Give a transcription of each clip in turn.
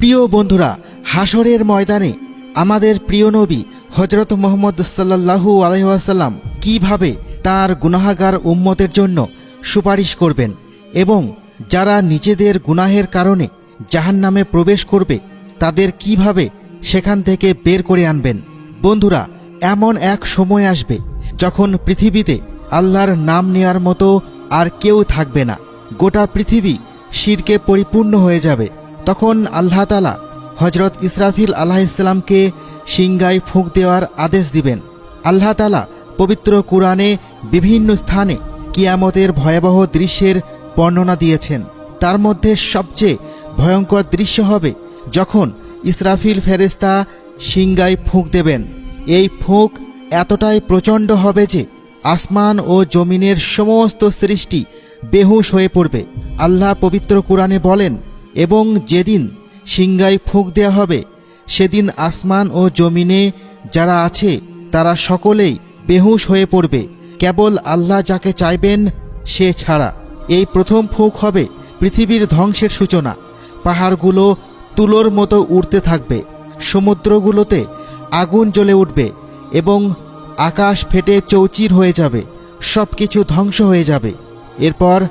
প্রিয় বন্ধুরা হাসরের ময়দানে আমাদের প্রিয় নবী হজরত মোহাম্মদ সাল্লাহু আলহাসাল্লাম কীভাবে তার গুনাহাগার উম্মতের জন্য সুপারিশ করবেন এবং যারা নিজেদের গুনাহের কারণে জাহান্নামে প্রবেশ করবে, তাদের কীভাবে সেখান থেকে বের করে আনবেন? বন্ধুরা, এমন এক সময় আসবে যখন পৃথিবীতে আল্লাহর নাম নেয়ার মতো আর কেউ থাকবে না। গোটা পৃথিবী শিরকে পরিপূর্ণ হয়ে যাবে। তখন আল্লাহ তালা হজরত ইসরাফিল আল্লাহ ইসলামকে সিংগায় ফুঁক দেওয়ার আদেশ দিবেন। আল্লাহ তালা পবিত্র কুরআনে বিভিন্ন স্থানে কিয়ামতের ভয়াবহ দৃশ্যের বর্ণনা দিয়েছেন। তার মধ্যে সবচেয়ে ভয়ঙ্কর দৃশ্য হবে যখন ইসরাফিল ফেরেস্তা সিংগায় ফুঁক দেবেন। এই ফুঁক এতটাই প্রচণ্ড হবে যে আসমান ও জমিনের সমস্ত সৃষ্টি বেহুশ হয়ে পড়বে। আল্লাহ পবিত্র কোরআনে বলেন এবং যেদিন সিংগায় ফুঁক দেয়া হবে, সেদিন আসমান ও জমিনে যারা আছে, তারা সকলেই বেহুশ হয়ে পড়বে। কেবল আল্লাহ যাকে চাইবেন, সে ছাড়া। এই প্রথম ফুঁক হবে পৃথিবীর ধ্বংসের সূচনা। পাহাড়গুলো তুলোর মতো উড়তে থাকবে। সমুদ্রগুলোতে আগুন জ্বলে উঠবে এবং আকাশ ফেটে চৌচির হয়ে যাবে। সব কিছু ধ্বংস হয়ে যাবে। এরপর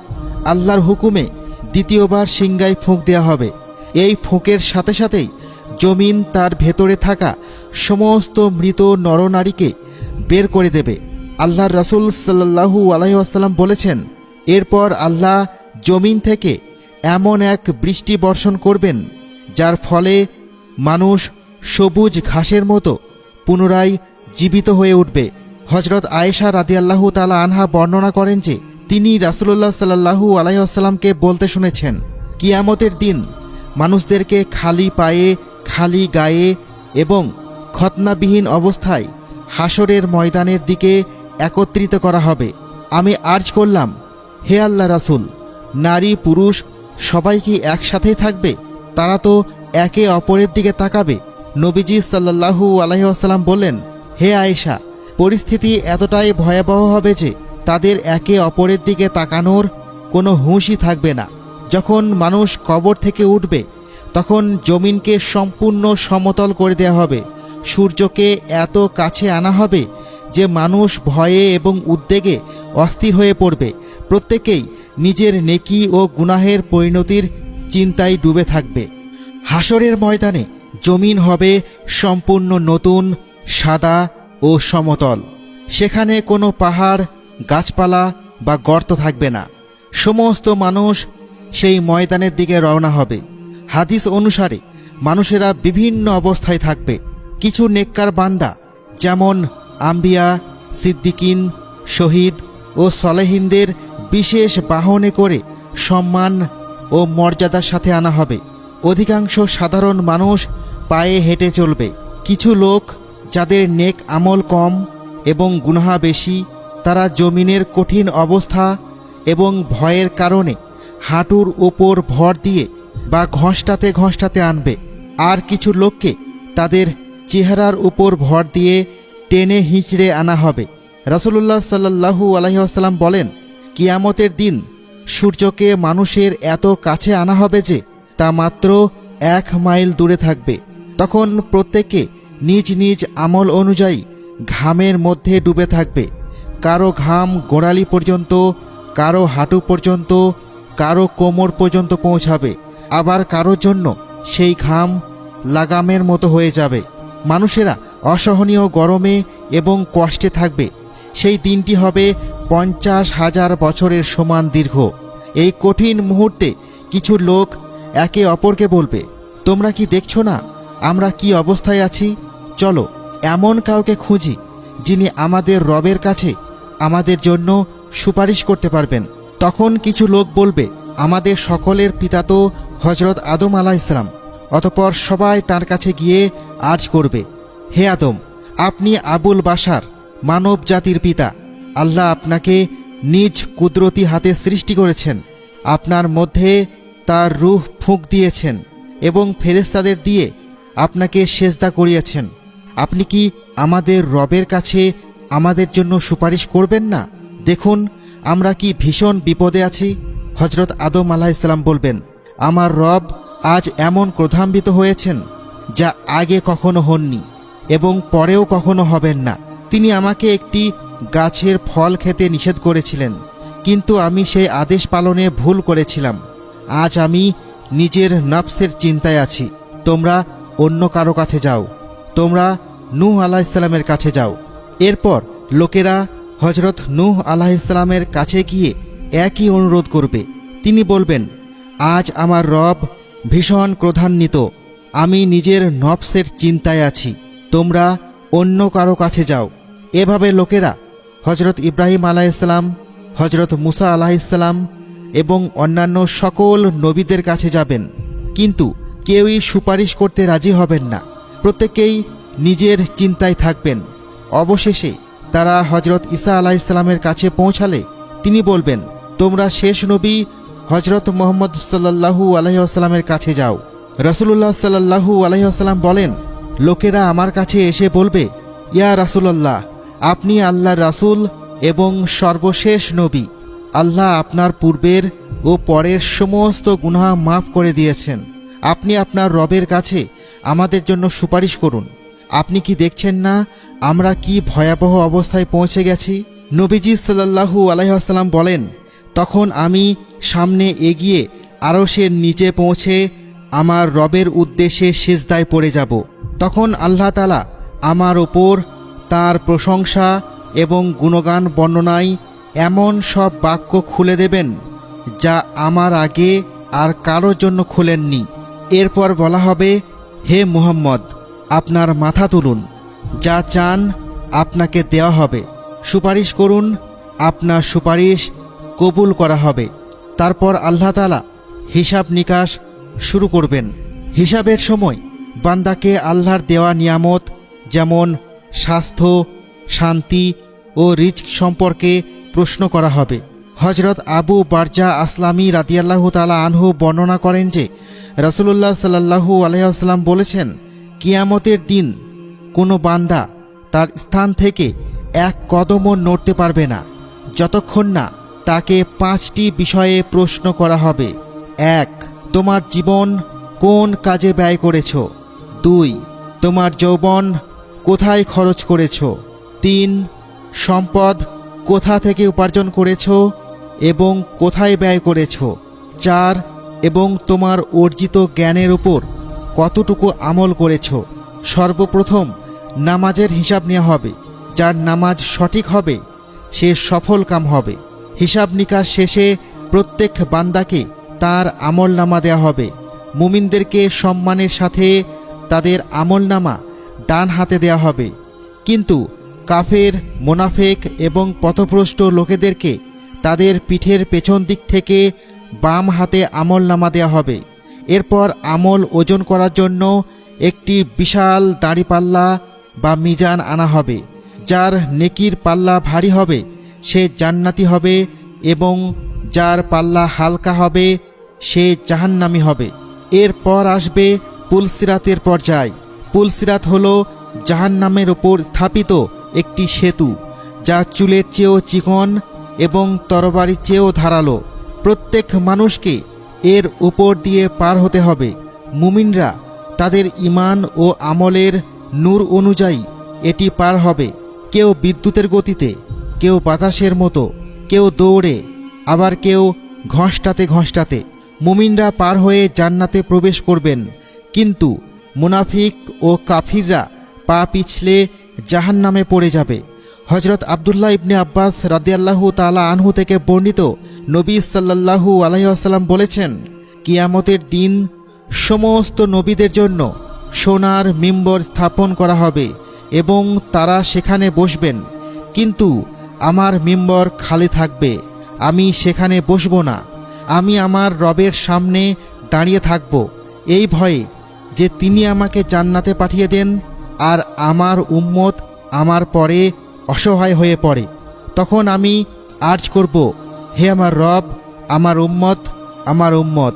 আল্লাহর হুকুমে দ্বিতীয়বার সিংগায় ফুঁক দেওয়া হবে। এই ফুঁকের সাথে সাথেই জমিন তার ভেতরে থাকা সমস্ত মৃত নরনারীকে বের করে দেবে। আল্লাহর রাসুল সাল্লাহু আলাইসাল্লাম বলেছেন, এরপর আল্লাহ জমিন থেকে এমন এক বৃষ্টি বর্ষণ করবেন, যার ফলে মানুষ সবুজ ঘাসের মতো পুনরায় জীবিত হয়ে উঠবে। হজরত আয়েশা রাদিয়াল্লাহু তালা আনহা বর্ণনা করেন যে তিনি রাসুল্লাহ সাল্লাহু আলাইসাল্লামকে বলতে শুনেছেন, কিয়ামতের দিন মানুষদেরকে খালি পায়ে, খালি গায়ে এবং খতনাবিহীন অবস্থায় হাসরের ময়দানের দিকে একত্রিত করা হবে। আমি আর্জ করলাম, হে আল্লাহ রাসুল, নারী, পুরুষ সবাই কি একসাথেই থাকবে? তারা তো একে অপরের দিকে তাকাবে। নবীজি সাল্লাহু আলহিহাসাল্লাম বললেন, হে আয়েশা, পরিস্থিতি এতটাই ভয়াবহ হবে যে তাদের একে অপরের দিকে তাকানোর কোনো হুঁশই থাকবে না। যখন মানুষ কবর থেকে উঠবে, তখন জমিনকে সম্পূর্ণ সমতল করে দেওয়া হবে। সূর্যকে এত কাছে আনা হবে যে মানুষ ভয়ে এবং উদ্বেগে অস্থির হয়ে পড়বে। প্রত্যেকেই নিজের নেকি ও গুনাহের পরিণতির চিন্তায় ডুবে থাকবে। হাসরের ময়দানে জমিন হবে সম্পূর্ণ নতুন, সাদা ও সমতল। সেখানে কোনো পাহাড় গাছপালা বা গর্ত থাকবে না। সমস্ত মানুষ সেই ময়দানের দিকে রওনা হবে। হাদিস অনুসারে মানুষেরা বিভিন্ন অবস্থায় থাকবে। কিছু নেককার বান্দা, যেমন আম্বিয়া, সিদ্দিকিন, শহীদ ও সলেহিনদের বিশেষ বাহনে করে সম্মান ও মর্যাদার সাথে আনা হবে। অধিকাংশ সাধারণ মানুষ পায়ে হেঁটে চলবে। কিছু লোক যাদের নেক আমল কম এবং গুনহা বেশি তারা জমিনের কঠিন অবস্থা এবং ভয়ের কারণে হাঁটুর ওপর ভর দিয়ে বা ঘষ্টাতে ঘষ্টাতে আনবে। আর কিছু লোককে তাদের চেহারার উপর ভর দিয়ে টেনে হিঁচড়ে আনা হবে। রাসুলুল্লাহ সাল্লাহু আলহিহাস্লাম বলেন, কিয়ামতের দিন সূর্যকে মানুষের এত কাছে আনা হবে যে তা মাত্র এক মাইল দূরে থাকবে। তখন প্রত্যেকে নিজ নিজ আমল অনুযায়ী ঘামের মধ্যে ডুবে থাকবে। কারও ঘাম গোড়ালি পর্যন্ত, কারও হাঁটু পর্যন্ত, কারও কোমর পর্যন্ত পৌঁছাবে। আবার কারোর জন্য সেই ঘাম লাগামের মতো হয়ে যাবে। মানুষেরা অসহনীয় গরমে এবং কষ্টে থাকবে। সেই দিনটি হবে পঞ্চাশ হাজার বছরের সমান দীর্ঘ। এই কঠিন মুহূর্তে কিছু লোক একে অপরকে বলবে, তোমরা কি দেখছ না? আমরা কি অবস্থায় আছি? চলো, এমন কাউকে খুঁজি যিনি আমাদের রবের কাছে আমাদের জন্য সুপারিশ করতে পারবেন। তখন কিছু লোক বলবে, আমাদের সকলের পিতা তো হজরত আদম আলা ইসলাম অতপর সবাই তার কাছে গিয়ে আজ করবে, হে আদম, আপনি আবুল বাসার মানব জাতির পিতা। আল্লাহ আপনাকে নিজ কুদরতি হাতে সৃষ্টি করেছেন। আপনার মধ্যে তার রূহ ফুঁক দিয়েছেন এবং ফেরেস্তাদের দিয়ে আপনাকে সেজদা করিয়েছেন। আপনি কি আমাদের রবের কাছে আমাদের জন্য সুপারিশ করবেন না? দেখুন, আমরা কি ভীষণ বিপদে আছি? হজরত আদম আলাহ ইসলাম বলবেন, আমার রব আজ এমন ক্রোধান্বিত হয়েছেন যা আগে কখনো হননি এবং পরেও কখনো হবেন না। তিনি আমাকে একটি গাছের ফল খেতে নিষেধ করেছিলেন, কিন্তু আমি সেই আদেশ পালনে ভুল করেছিলাম। আজ আমি নিজের নফসের চিন্তায় আছি। তোমরা অন্য কারও কাছে যাও। তোমরা নূহ আলাহ ইসলামের কাছে যাও। এরপর লোকেরা হজরত নূহ আলাহ ইসলামের কাছে গিয়ে একই অনুরোধ করবে। তিনি বলবেন, আজ আমার রব ভীষণ ক্রোধান্বিত। আমি নিজের নফসের চিন্তায় আছি। তোমরা অন্য কারও কাছে যাও। এভাবে লোকেরা হজরত ইব্রাহিম আলাইসাল্লাম হজরত মুসা আলাহিসাল্লাম এবং অন্যান্য সকল নবীদের কাছে যাবেন। কিন্তু কেউই সুপারিশ করতে রাজি হবেন না। প্রত্যেকেই নিজের চিন্তায় থাকবেন। অবশেষে তারা হজরত ঈসা আলাইসাল্লামের কাছে পৌঁছালে তিনি বলবেন, তোমরা শেষ নবী হজরত মোহাম্মদ সাল্লাহু আলহিহাস্লামের কাছে যাও। রসুল্লাহ সাল্লাহু আলহিহাস্লাম বলেন, লোকেরা আমার কাছে এসে বলবে, ইয়া রাসুলাল্লাহ, আপনি আল্লাহর রাসূল এবং সর্বশেষ নবী। আল্লাহ আপনার পূর্বের ও পরের সমস্ত গুনাহ মাফ করে দিয়েছেন। আপনি আপনার রবের কাছে আমাদের জন্য সুপারিশ করুন। আপনি কি দেখছেন না আমরা কি ভয়াবহ অবস্থায় পৌঁছে গেছি? নবীজি সাল্লাহু আলাইসাল্লাম বলেন, তখন আমি সামনে এগিয়ে আরও সে নিচে পৌঁছে আমার রবের উদ্দেশ্যে সেজদায় পড়ে যাব। তখন আল্লাহ তালা আমার ওপর তার প্রশংসা এবং গুণগান বর্ণনায় এমন সব বাক্য খুলে দেবেন, যা আমার আগে আর কারোর জন্য খুলেননি। এরপর বলা হবে, হে মুহাম্মদ, আপনার মাথা তুলুন। যা চান আপনাকে দেওয়া হবে। সুপারিশ করুন, আপনার সুপারিশ কবুল করা হবে। তারপর আল্লাহ তালা হিসাব নিকাশ শুরু করবেন। হিসাবের সময় বান্দাকে আল্লাহর দেওয়া নিয়ামত যেমন স্বাস্থ্য, শান্তি ও রিস্ক সম্পর্কে প্রশ্ন করা হবে। হজরত আবু বারজা আসলামী রাদিয়াল্লাহু তালা আনহু বর্ণনা করেন যে রসুল্লাহ সাল্লাহু আলহাম বলেছেন, কিয়ামতের দিন কোনো বান্দা তার স্থান থেকে এক কদমও নড়তে পারবে না। যতক্ষণ না তাকে পাঁচটি বিষয়ে প্রশ্ন করা হবে। এক, তোমার জীবন কোন কাজে ব্যয় করেছ? দুই, তোমার যৌবন কোথায় খরচ করেছ? তিন, সম্পদ কোথা থেকে উপার্জন করেছ এবং কোথায় ব্যয় করেছ? চার, এবং তোমার অর্জিত জ্ঞানের উপর কতটুকু আমল করেছ? সর্বপ্রথম নামাজের হিসাব নেওয়া হবে। যার নামাজ সঠিক হবে, সে সফল কাম হবে। হিসাব নিকাশ শেষে প্রত্যেক বান্দাকে তার আমল নামা দেওয়া হবে। মুমিনদেরকে সম্মানের সাথে তাদের আমল নামা ডান হাতে দেওয়া হবে। কিন্তু কাফের, মোনাফেক এবং পথভ্রষ্ট লোকেদেরকে তাদের পিঠের পেছন দিক থেকে বাম হাতে আমল নামা দেওয়া হবে। এরপর আমল ওজন করার জন্য একটি বিশাল দাড়িপাল্লা বা মিজান আনা হবে, যার নেকির পাল্লা ভারী হবে, সে জান্নাতি হবে এবং যার পাল্লা হালকা হবে, সে জাহান্নামি হবে। এরপর আসবে পুলসিরাতের পর্যায়। পুলসিরাত হল জাহান্নামের ওপর স্থাপিত একটি সেতু, যা চুলের চেয়েও চিকন এবং তরবারির চেয়েও ধারালো। প্রত্যেক মানুষকে এর উপর দিয়ে পার হতে হবে। মুমিনরা তাদের ইমান ও আমলের নূর অনুযায়ী এটি পার হবে। কেউ বিদ্যুতের গতিতে, কেউ বাতাসের মতো, কেউ দৌড়ে, আবার কেউ ঘষ্টাতে ঘষ্টাতে। মুমিনরা পার হয়ে জান্নাতে প্রবেশ করবেন। কিন্তু মুনাফিক ও কাফিররা পা পিছলে জাহান নামে পড়ে যাবে। হজরত আবদুল্লাহ ইবনে আব্বাস রাদিয়াল্লাহু তালা আনহু থেকে বর্ণিত নবী সাল্লাল্লাহু আলাইসাল্লাম বলেছেন, কিয়ামতের দিন সমস্ত নবীদের জন্য সোনার মিম্বর স্থাপন করা হবে এবং তারা সেখানে বসবেন। কিন্তু আমার মিম্বর খালি থাকবে, আমি সেখানে বসব না। আমি আমার রবের সামনে দাঁড়িয়ে থাকব। এই ভয়ে যে তিনি আমাকে জান্নাতে পাঠিয়ে দেন আর আমার উম্মত আমার পরে অসহায় হয়ে পড়ে, তখন আমি আর্জ করব, হে আমার রব, আমার উম্মত আমার উম্মত।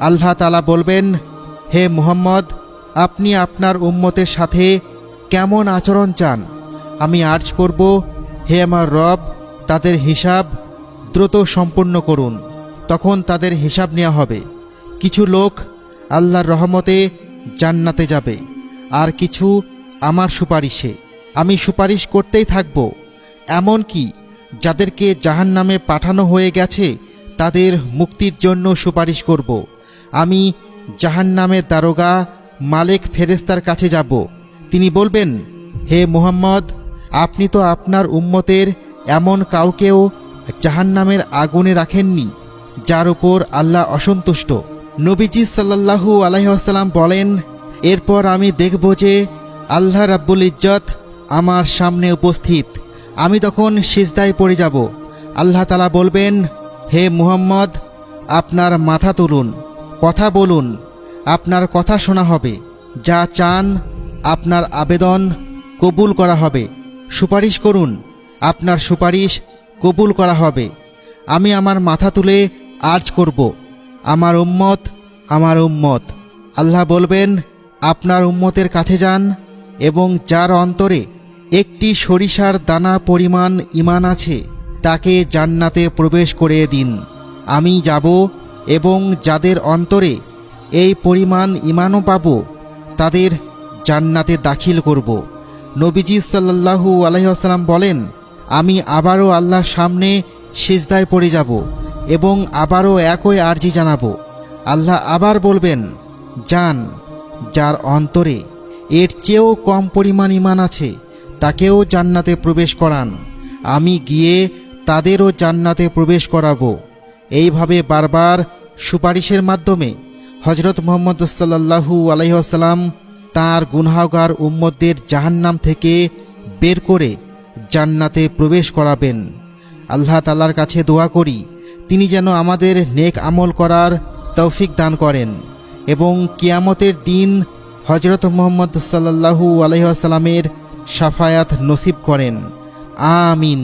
আল্লাহ তালা বলবেন, হে মুহাম্মদ আপনি আপনার উম্মতের সাথে কেমন আচরণ চান? আমি আর্জ করব, হে আমার রব, তাদের হিসাব দ্রুত সম্পূর্ণ করুন। তখন তাদের হিসাব নেওয়া হবে। কিছু লোক আল্লাহর রহমতে জান্নাতে যাবে, আর কিছু আমার সুপারিশে। আমি সুপারিশ করতেই থাকব এমনকি যাদেরকে জাহান্নামে পাঠানো হয়ে গেছে, তাদের মুক্তির জন্য সুপারিশ করব। আমি জাহান জাহান্নামের দারোগা মালেক ফেরেস্তার কাছে যাব। তিনি বলবেন, হে মুহাম্মদ, আপনি তো আপনার উম্মতের এমন কাউকেও জাহান্নামের আগুনে রাখেননি, যার উপর আল্লাহ অসন্তুষ্ট। নবীজি সাল্লাল্লাহু আলাইসাল্লাম বলেন, এরপর আমি দেখব যে আল্লাহ রাব্বুল ইজ্জত আমার সামনে উপস্থিত। আমি তখন সিজদায় পড়ে যাব। আল্লাহ তালা বলবেন, হে মুহাম্মদ, আপনার মাথা তুলুন, কথা বলুন আপনার কথা শোনা হবে। যা চান, আপনার আবেদন কবুল করা হবে। সুপারিশ করুন, আপনার সুপারিশ কবুল করা হবে। আমি আমার মাথা তুলে আর্জ করব। আমার উম্মত আমার উম্মত। আল্লাহ বলবেন, আপনার উম্মতের কাছে যান এবং যার অন্তরে একটি সরিষার দানা পরিমাণ ইমান আছে, তাকে জান্নাতে প্রবেশ করে দিন। আমি যাব এবং যাদের অন্তরে এই পরিমাণ ইমানও পাব, তাদের জান্নাতে দাখিল করব। নবীজি সাল্লাল্লাহু আলহিহাস্লাম বলেন, আমি আবারও আল্লাহর সামনে সিজদায় পড়ে যাব এবং আবারও একই আর্জি জানাব। আল্লাহ আবার বলবেন যান যার অন্তরে এর চেয়েও কম পরিমাণ ইমান আছে, তাকেও জান্নাতে প্রবেশ করান। আমি গিয়ে তাদেরও জান্নাতে প্রবেশ করাবো। এইভাবে বারবার সুপারিশের মাধ্যমে হজরত মোহাম্মদ সাল্লাহু আলহিহাসাল্লাম তাঁর গুনহাগার উম্মতদের জাহান্নাম থেকে বের করে জান্নাতে প্রবেশ করাবেন। আল্লাহ তালার কাছে দোয়া করি, তিনি যেন আমাদের নেক আমল করার তৌফিক দান করেন এবং কিয়ামতের দিন হজরত মোহাম্মদ সাল্লাহু আলহিহাসাল্লামের সাফায়াত নসিব করেন। আমিন।